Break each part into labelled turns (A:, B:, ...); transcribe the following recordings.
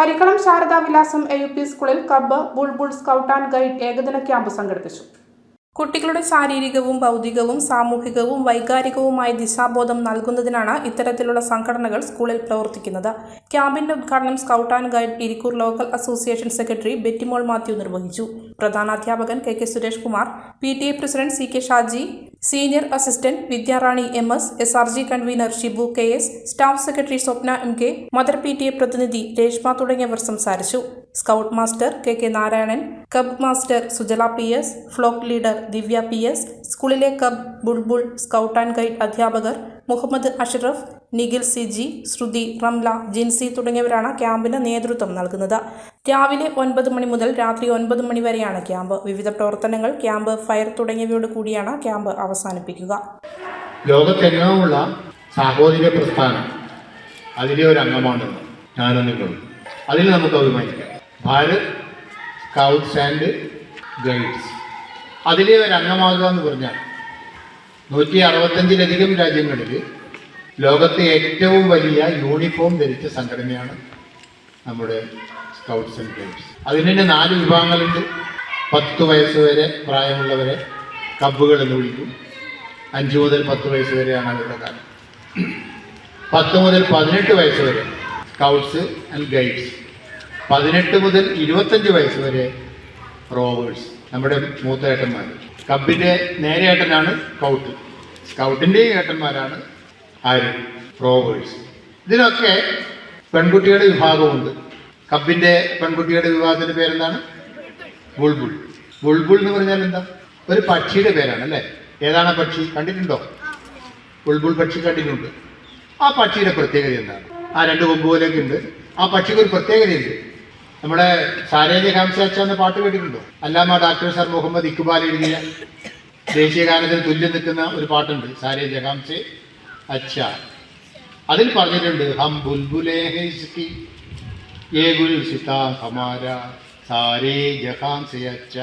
A: പരിക്കളം ശാരദാ വിലാസം A U P സ്കൂളിൽ cub Bulbul scout and guide ഏകദിന ക്യാമ്പ് സംഘടിപ്പിച്ചു. കുട്ടികളുടെ ശാരീരികവും ഭൗതികവും സാമൂഹികവും വൈകാരികവുമായ ദിശാബോധം നൽകുന്നതിനാണ് ഇത്തരത്തിലുള്ള സംഘടനകൾ സ്കൂളിൽ പ്രവർത്തിക്കുന്നത്. ക്യാമ്പിന്റെ ഉദ്ഘാടനം scout and guide Irikkur local association secretary Bettymol Mathew നിർവഹിച്ചു. പ്രധാനാധ്യാപകൻ K K Suresh Kumar P T A president C K Shaji senior assistant Vidyarani M S S R G convenor Shibu K S staff secretary Swapna M K mother P T A പ്രതിനിധി രേഷ്മ തുടങ്ങിയവർ സംസാരിച്ചു. Scout master K K Narayanan cub master Sujala P S flock leader Divya P S സ്കൂളിലെ cub Bulbul scout and guide അധ്യാപകർ Muhammad Ashraf Nikhil C G Shruthi Ramla Jincy തുടങ്ങിയവരാണ് ക്യാമ്പിന് നേതൃത്വം നൽകുന്നത്. രാവിലെ ഒൻപത് മണി മുതൽ രാത്രി ഒൻപത് മണി വരെയാണ് ക്യാമ്പ്. വിവിധ പ്രവർത്തനങ്ങൾ ക്യാമ്പ് ഫയർ തുടങ്ങിയവയോട് കൂടിയാണ് ക്യാമ്പ് അവസാനിപ്പിക്കുക.
B: ലോകത്തെങ്ങുമുള്ള സാഹോദര്യ പ്രസ്ഥാനം അതിലെ ഒരു അംഗമാണ് ഞാനും നിങ്ങളും അതിൽ നമുക്ക് അഭിമാനിക്കാം. Bharat scouts and guides. അതിലെ ഒരു അംഗമാകുക എന്ന് പറഞ്ഞാൽ നൂറ്റി അറുപത്തഞ്ചിലധികം രാജ്യങ്ങളിൽ ലോകത്തെ ഏറ്റവും വലിയ യൂണിഫോം ധരിച്ച സംഘടനയാണ് നമ്മുടെ സ്കൗട്ട്സ് ആൻഡ് ഗൈഡ്സ്. അതിന് തന്നെ നാല് വിഭാഗങ്ങളുണ്ട്. പത്ത് വയസ്സ് വരെ പ്രായമുള്ളവരെ കബ്ബുകൾ എന്ന് വിളിക്കും. അഞ്ച് മുതൽ പത്ത് വയസ്സ് വരെയാണ് അവരുടെ കാലം. പത്ത് മുതൽ പതിനെട്ട് വയസ്സ് വരെ സ്കൗട്ട്സ് ആൻഡ് ഗൈഡ്സ്. പതിനെട്ട് മുതൽ ഇരുപത്തഞ്ച് വയസ്സ് വരെ റോവേഴ്സ് നമ്മുടെ മൂത്ത ഏട്ടന്മാർ കബിന്റെ നേരെ സ്കൗട്ട്. സ്കൗട്ടിന്റെ ഏട്ടന്മാരാണ് ആര്? പ്രോവേഴ്സ് ഇതിനൊക്കെ പെൺകുട്ടികളുടെ വിഭാഗമുണ്ട്. കബിന്റെ പെൺകുട്ടികളുടെ വിഭാഗത്തിന്റെ പേരെന്താണ്? ബുൾബുൾ. ബുൾബുൾ എന്ന് പറഞ്ഞാൽ എന്താ? ഒരു പക്ഷിയുടെ പേരാണ് അല്ലേ? ഏതാണ് പക്ഷി? കണ്ടിട്ടുണ്ടോ? ബുൾബുൾ പക്ഷി കണ്ടിട്ടുണ്ട്. ആ പക്ഷിയുടെ പ്രത്യേകത എന്താണ്? ആ രണ്ട് കൊമ്പ് പോലെയൊക്കെ ഉണ്ട്. ആ പക്ഷിക്ക് ഒരു പ്രത്യേകതയുണ്ട്. നമ്മുടെ സാരേജ ഹംസ എന്ന പാട്ട് കേട്ടിട്ടുണ്ടോ അല്ലാമ ഡാക്ടർ സർ മുഹമ്മദ് ഇക്ബാൽ എഴുതിയ ദേശീയ ഗാനത്തിന് തുല്യം നിൽക്കുന്ന ഒരു പാട്ടുണ്ട് സാരേ ജഹാംസെ അച്ഛ അതിൽ പറഞ്ഞിട്ടുണ്ട് ഹം ബുൽബുലേ ഹൈ ഇസ്കി ये गुल सिता हमारा സാരേ ജഹാൻ സെ അച്ഛ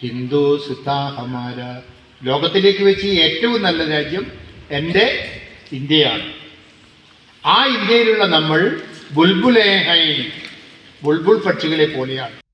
B: ഹിന്ദു സിത ഹമാര ലോകത്തിലേക്ക് വെച്ച് ഏറ്റവും നല്ല രാജ്യം എൻ്റെ ഇന്ത്യയാണ് ആ ഇന്ത്യയിലുള്ള നമ്മൾ ബുൽബുലേ ഹൈ ബുൾബുൾ പക്ഷികളെ പോലെയാണ്.